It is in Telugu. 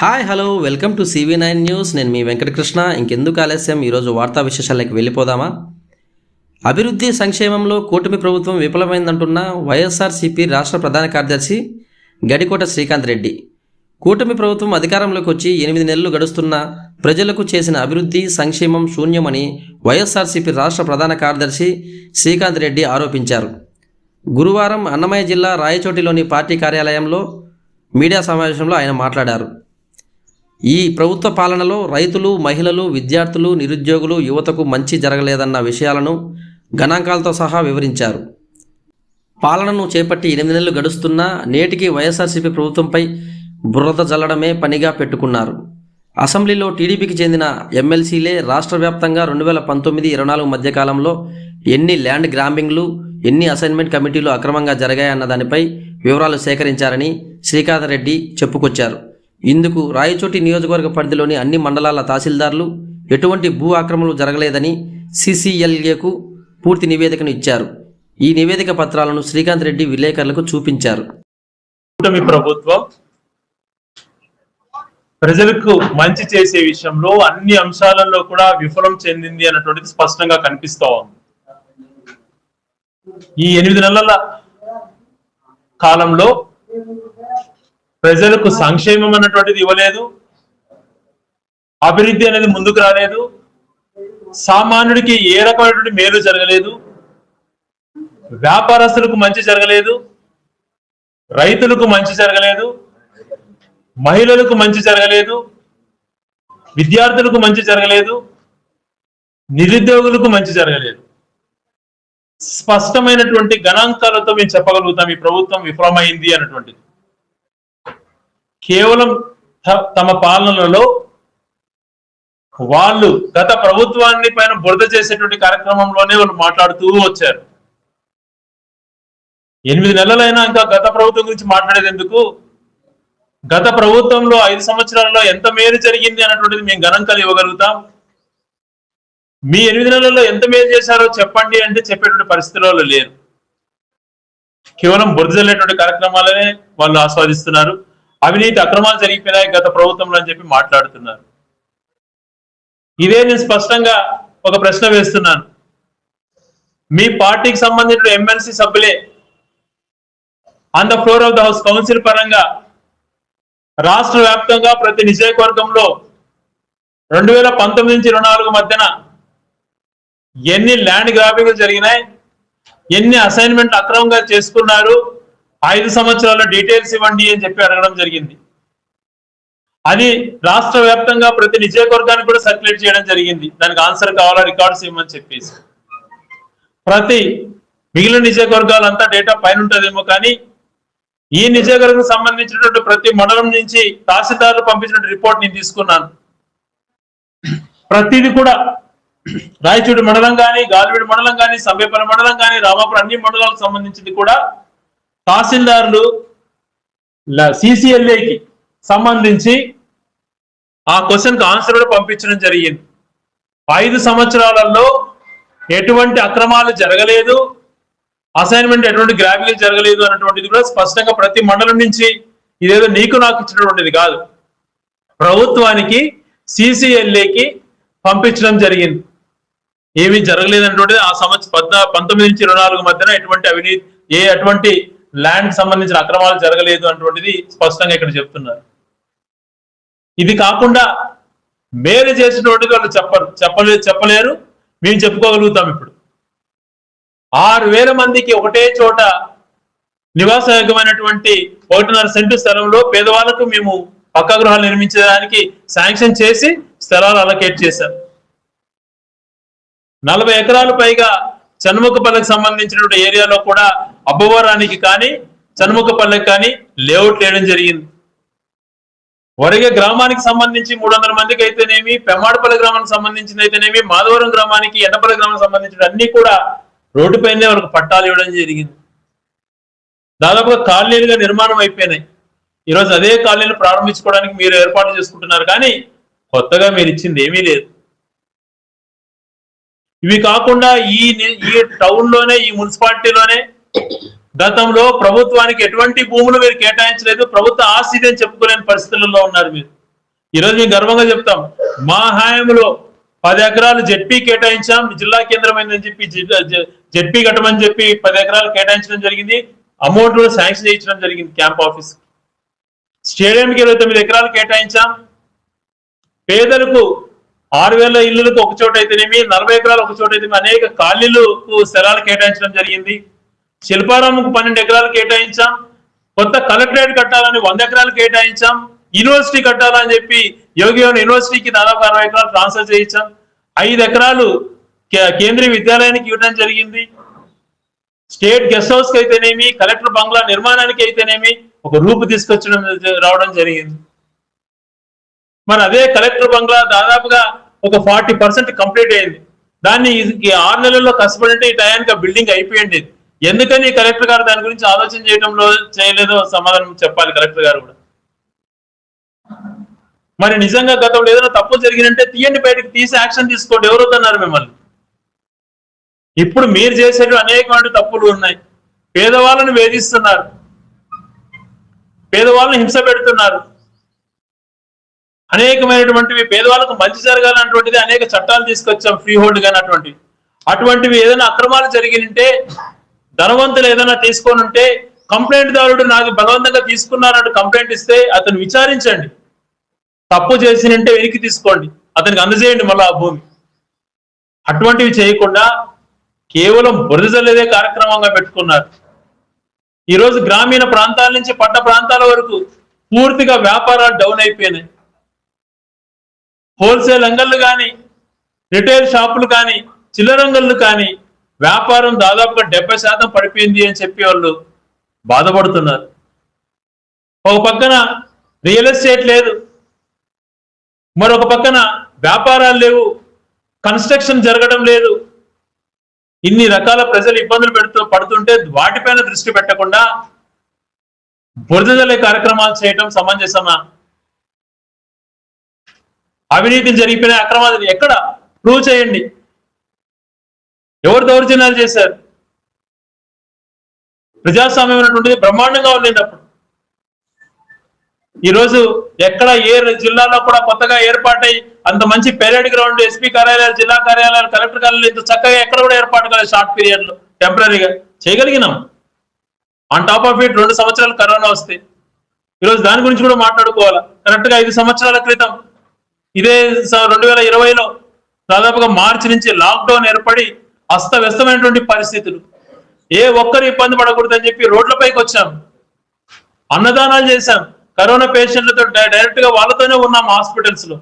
Hi hello welcome to CV nine news నేను మీ వెంకటకృష్ణ. ఇంకెందుకు ఆలస్యం? ఈరోజు వార్తా విశేషాలకు వెళ్ళిపోదామా? అభివృద్ధి సంక్షేమంలో కూటమి ప్రభుత్వం విఫలమైందంటున్న వైఎస్ఆర్సీపీ రాష్ట్ర ప్రధాన కార్యదర్శి గడికోట శ్రీకాంత్ రెడ్డి. కూటమి ప్రభుత్వం అధికారంలోకి వచ్చి ఎనిమిది నెలలు గడుస్తున్న ప్రజలకు చేసిన అభివృద్ధి సంక్షేమం శూన్యమని వైఎస్ఆర్సీపీ రాష్ట్ర ప్రధాన కార్యదర్శి శ్రీకాంత్ రెడ్డి ఆరోపించారు. గురువారం అన్నమయ్య జిల్లా రాయచోటిలోని పార్టీ కార్యాలయంలో మీడియా సమావేశంలో ఆయన మాట్లాడారు. ఈ ప్రభుత్వ పాలనలో రైతులు మహిళలు విద్యార్థులు నిరుద్యోగులు యువతకు మంచి జరగలేదన్న విషయాలను గణాంకాలతో సహా వివరించారు. పాలనను చేపట్టి ఎనిమిది నెలలు గడుస్తున్నా నేటికి వైఎస్ఆర్సీపీ ప్రభుత్వంపై బురద జల్లడమే పనిగా పెట్టుకున్నారు. అసెంబ్లీలో టీడీపీకి చెందిన ఎమ్మెల్సీలే రాష్ట్ర వ్యాప్తంగా రెండు వేల పంతొమ్మిది ఇరవై నాలుగు మధ్యకాలంలో ఎన్ని ల్యాండ్ గ్రాంబింగ్లు ఎన్ని అసైన్మెంట్ కమిటీలు అక్రమంగా జరిగాయన్న దానిపై వివరాలు సేకరించారని శ్రీకాంత్ రెడ్డి చెప్పుకొచ్చారు. ఇందుకు రాయచోటి నియోజకవర్గ పరిధిలోని అన్ని మండలాల తహసీల్దార్లు ఎటువంటి భూ ఆక్రమణలు జరగలేదని సిసిఎల్ఏకు పూర్తి నివేదికను ఇచ్చారు. ఈ నివేదిక పత్రాలను శ్రీకాంత్ రెడ్డి విలేకరులకు చూపించారు. కూటమి ప్రభుత్వం ప్రజలకు మంచి చేసే విషయంలో అన్ని అంశాలలో కూడా విఫలం చెందింది అన్నటువంటిది స్పష్టంగా కనిపిస్తా ఉంది. ఈ ఎనిమిది నెలల కాలంలో ప్రజలకు సంక్షేమం అన్నటువంటిది ఇవ్వలేదు. అభివృద్ధి అనేది ముందుకు రాలేదు. సామాన్యుడికి ఏ రకమైనటువంటి మేలు జరగలేదు. వ్యాపారస్తులకు మంచి జరగలేదు. రైతులకు మంచి జరగలేదు. మహిళలకు మంచి జరగలేదు. విద్యార్థులకు మంచి జరగలేదు. నిరుద్యోగులకు మంచి జరగలేదు. స్పష్టమైనటువంటి గణాంకాలతో మేము చెప్పగలుగుతాం. ఈ ప్రభుత్వం విఫలమైంది అన్నటువంటిది. కేవలం తమ పాలనలలో వాళ్ళు గత ప్రభుత్వాన్ని పైన బురద చేసేటువంటి కార్యక్రమంలోనే వాళ్ళు మాట్లాడుతూ వచ్చారు. ఎనిమిది నెలలైనా ఇంకా గత ప్రభుత్వం గురించి మాట్లాడేది ఎందుకు? గత ప్రభుత్వంలో ఐదు సంవత్సరాలలో ఎంత మేలు జరిగింది అన్నటువంటిది మేము గణాంకాలు ఇవ్వగలుగుతాం. మీ ఎనిమిది నెలల్లో ఎంత మేలు చేశారో చెప్పండి అంటే చెప్పేటువంటి పరిస్థితుల్లో లేరు. కేవలం బురద కార్యక్రమాలనే వాళ్ళు ఆస్వాదిస్తున్నారు. అవినీతి అక్రమాలు జరిగిపోయినాయి గత ప్రభుత్వంలో అని చెప్పి మాట్లాడుతున్నారు. ఇదే నేను స్పష్టంగా ఒక ప్రశ్న వేస్తున్నాను. మీ పార్టీకి సంబంధించిన ఎమ్మెల్సీ సభ్యులే on the floor of the house council పరంగా రాష్ట్ర వ్యాప్తంగా ప్రతి నియోజకవర్గంలో రెండు వేల పంతొమ్మిది నుంచి ఇరవై నాలుగు మధ్యన ఎన్ని ల్యాండ్ గ్రాబింగ్లు జరిగినాయి ఎన్ని అసైన్మెంట్ అక్రమంగా చేసుకున్నారు ఐదు సంవత్సరాల డీటెయిల్స్ ఇవ్వండి అని చెప్పి అడగడం జరిగింది. అది రాష్ట్ర వ్యాప్తంగా ప్రతి నియోజకవర్గానికి కూడా సర్క్యులేట్ చేయడం జరిగింది. దానికి ఆన్సర్ కావాలా రికార్డ్స్ ఇవ్వమని చెప్పేసి. ప్రతి మిగిలిన నియోజకవర్గాలంతా డేటా పైన ఉంటుందేమో కానీ ఈ నియోజకవర్గం సంబంధించినటువంటి ప్రతి మండలం నుంచి తహసీల్దారులు పంపించిన రిపోర్ట్ నేను తీసుకున్నాను. ప్రతిది కూడా రాయచూడి మండలం కానీ గాలివీడి మండలం కానీ సంబేపల్లి మండలం కానీ రామాపురం అన్ని మండలాలకు సంబంధించింది కూడా తహసీల్దార్లు సిసిఎల్ఏకి సంబంధించి ఆ క్వశ్చన్కి ఆన్సర్ కూడా పంపించడం జరిగింది. ఐదు సంవత్సరాలలో ఎటువంటి అక్రమాలు జరగలేదు. అసైన్మెంట్ ఎటువంటి గ్రాఫికల్ జరగలేదు అన్నటువంటిది కూడా స్పష్టంగా ప్రతి మండలం నుంచి ఇదేదో నీకు నాకు ఇచ్చినటువంటిది కాదు. ప్రభుత్వానికి సిసిఎల్ఏకి పంపించడం జరిగింది. ఏమీ జరగలేదన్నటువంటిది ఆ సంవత్సరం పద్నా పంతొమ్మిది నుంచి ఇరవై నాలుగు మధ్యన ఎటువంటి అవినీతి ఏ అటువంటి ల్యాండ్ సంబంధించిన అక్రమాలు జరగలేదు అటువంటిది స్పష్టంగా ఇక్కడ చెప్తున్నారు. ఇది కాకుండా మేలు చేసినటువంటిది వాళ్ళు చెప్పరు చెప్పలే చెప్పలేరు. మేము చెప్పుకోగలుగుతాం ఇప్పుడు. ఆరు వేల మందికి ఒకటే చోట నివాసయోగ్యమైనటువంటి ఒకటిన్నర సెంటు స్థలంలో పేదవాళ్ళకు మేము పక్క గృహాలు నిర్మించడానికి శాంక్షన్ చేసి స్థలాలు అలకేట్ చేశాం. నలభై ఎకరాలు పైగా చన్ముఖపల్లికి సంబంధించినటువంటి ఏరియాలో కూడా అబ్బవరానికి కానీ చన్ముఖపల్లికి కానీ లేఅవుట్ వేయడం జరిగింది. వరిగే గ్రామానికి సంబంధించి మూడు వందల మందికి అయితేనేమి పెమ్మాడపల్లి గ్రామానికి సంబంధించిన అయితేనేమి మాధవరం గ్రామానికి ఎండపల్లి గ్రామానికి సంబంధించిన అన్ని కూడా రోడ్డుపైనే వాళ్ళకి పట్టాలు ఇవ్వడం జరిగింది. దాదాపుగా కాలనీలుగా నిర్మాణం అయిపోయినాయి. ఈరోజు అదే కాలనీలు ప్రారంభించుకోవడానికి మీరు ఏర్పాటు చేసుకుంటున్నారు కానీ కొత్తగా మీరు ఇచ్చింది ఏమీ లేదు. ఇవి కాకుండా ఈ ఈ టౌన్లోనే ఈ మున్సిపాలిటీలోనే గతంలో ప్రభుత్వానికి ఎటువంటి భూములు మీరు కేటాయించలేదు ప్రభుత్వ ఆస్తి అని చెప్పుకోలేని పరిస్థితుల్లో ఉన్నారు మీరు. ఈరోజు మేము గర్వంగా చెప్తాం మా హాయంలో పది ఎకరాలు జెడ్పీ కేటాయించాం జిల్లా కేంద్రమైందని చెప్పి జిల్లా- జెడ్పీ కట్టమని చెప్పి పది ఎకరాలు కేటాయించడం జరిగింది అమౌంట్ కూడా శాంక్షన్ చేయించడం జరిగింది క్యాంప్ ఆఫీస్ స్టేడియంకి ఇరవై తొమ్మిది ఎకరాలు కేటాయించాం పేదలకు ఆరు వేల ఇల్లులకు ఒక చోట అయితేనేమి నలభై ఎకరాలు ఒక చోట అయితేనేమి అనేక ఖాళీలకు స్థలాలు కేటాయించడం జరిగింది. శిల్పారామంకు పన్నెండు ఎకరాలు కేటాయించాం. కొత్త కలెక్టరేట్ కట్టాలని వంద ఎకరాలు కేటాయించాం. యూనివర్సిటీ కట్టాలని చెప్పి యోగి యూనివర్సిటీకి దాదాపు అరవై ఎకరాలు ట్రాన్స్ఫర్ చేయించాం. ఐదు ఎకరాలు కే- కేంద్రీయ విద్యాలయానికి ఇవ్వడం జరిగింది. స్టేట్ గెస్ట్ హౌస్కి అయితేనేమి కలెక్టర్ బంగ్లా నిర్మాణానికి అయితేనేమి ఒక రూపు తీసుకొచ్చడం రావడం జరిగింది. మరి అదే కలెక్టర్ బంగ్లా దాదాపుగా ఒక ఫార్టీ పర్సెంట్ కంప్లీట్ అయింది. దాన్ని ఆరు నెలల్లో కష్టపడి ఈ టయానికి ఆ బిల్డింగ్ అయిపోయింది ఎందుకని కలెక్టర్ గారు దాని గురించి ఆలోచన చేయడంలో చేయలేదో సమాధానం చెప్పాలి కలెక్టర్ గారు కూడా. మరి నిజంగా గతంలో ఏదైనా తప్పు జరిగినంటే తీయండి బయటకు తీసి యాక్షన్ తీసుకోండి. ఎవరు మిమ్మల్ని? ఇప్పుడు మీరు చేసేవి అనేకమైన తప్పులు ఉన్నాయి. పేదవాళ్ళని వేధిస్తున్నారు. పేదవాళ్ళని హింస పెడుతున్నారు. అనేకమైనటువంటివి పేదవాళ్ళకు మంచి జరగాలన్నటువంటిది అనేక చట్టాలు తీసుకొచ్చాం ఫ్రీ హోల్డ్ కానీ అటువంటివి అటువంటివి ఏదైనా అక్రమాలు జరిగినంటే ధనవంతులు ఏదైనా తీసుకొని ఉంటే కంప్లైంట్ దారుడు నాకు బలవంతంగా తీసుకున్నారంటూ కంప్లైంట్ ఇస్తే అతను విచారించండి. తప్పు చేసినంటే వెనక్కి తీసుకోండి. అతనికి అందజేయండి మళ్ళీ ఆ భూమి. అటువంటివి చేయకుండా కేవలం బురద జల్లేదే కార్యక్రమంగా పెట్టుకున్నారు. ఈరోజు గ్రామీణ ప్రాంతాల నుంచి పట్ట ప్రాంతాల వరకు పూర్తిగా వ్యాపారాలు డౌన్ అయిపోయినాయి. హోల్సేల్ అంగళ్ళు కానీ రిటైల్ షాపులు కానీ చిల్లరంగళ్ళు కానీ వ్యాపారం దాదాపుగా డెబ్బై శాతం పడిపోయింది అని చెప్పి వాళ్ళు బాధపడుతున్నారు. ఒక పక్కన రియల్ ఎస్టేట్ లేదు. మరొక పక్కన వ్యాపారాలు లేవు. కన్స్ట్రక్షన్ జరగడం లేదు. ఇన్ని రకాల ప్రజలు ఇబ్బందులు పెడుతూ పడుతుంటే వాటిపైన దృష్టి పెట్టకుండా బురదజల్లే కార్యక్రమాలు చేయటం సమంజసమా? అవినీతి జరిగిపోయిన అక్రమాలు ఎక్కడ? ప్రూవ్ చేయండి. ఎవరు దౌర్జన్యాలు చేశారు? ప్రజాస్వామ్యం అనేటువంటిది బ్రహ్మాండంగా ఉండేది అప్పుడు. ఎక్కడ ఏ జిల్లాలో కూడా కొత్తగా ఏర్పాటై అంత మంచి పెరేడ్ గ్రౌండ్ ఎస్పీ కార్యాలయాలు జిల్లా కార్యాలయాలు కలెక్టర్ కార్యాలయాలు ఇంత చక్కగా ఎక్కడ కూడా ఏర్పాటు కాలేదు షార్ట్ పీరియడ్లో టెంపరీగా. చేయగలిగినాం. ఆన్ టాప్ ఆఫ్ ఇట్ రెండు సంవత్సరాలు కరోనా వస్తే. ఈరోజు దాని గురించి కూడా మాట్లాడుకోవాలా? కరెక్ట్గా ఐదు సంవత్సరాల క్రితం. ఇదే రెండు వేల ఇరవైలో దాదాపుగా మార్చి నుంచి లాక్డౌన్ ఏర్పడి అస్తవ్యస్తమైనటువంటి పరిస్థితులు. ఏ ఒక్కరు ఇబ్బంది పడకూడదని చెప్పి రోడ్లపైకి వచ్చాం. అన్నదానాలు చేశాం. కరోనా పేషెంట్లతో డై- డైరెక్ట్గా వాళ్ళతోనే ఉన్నాం హాస్పిటల్స్లో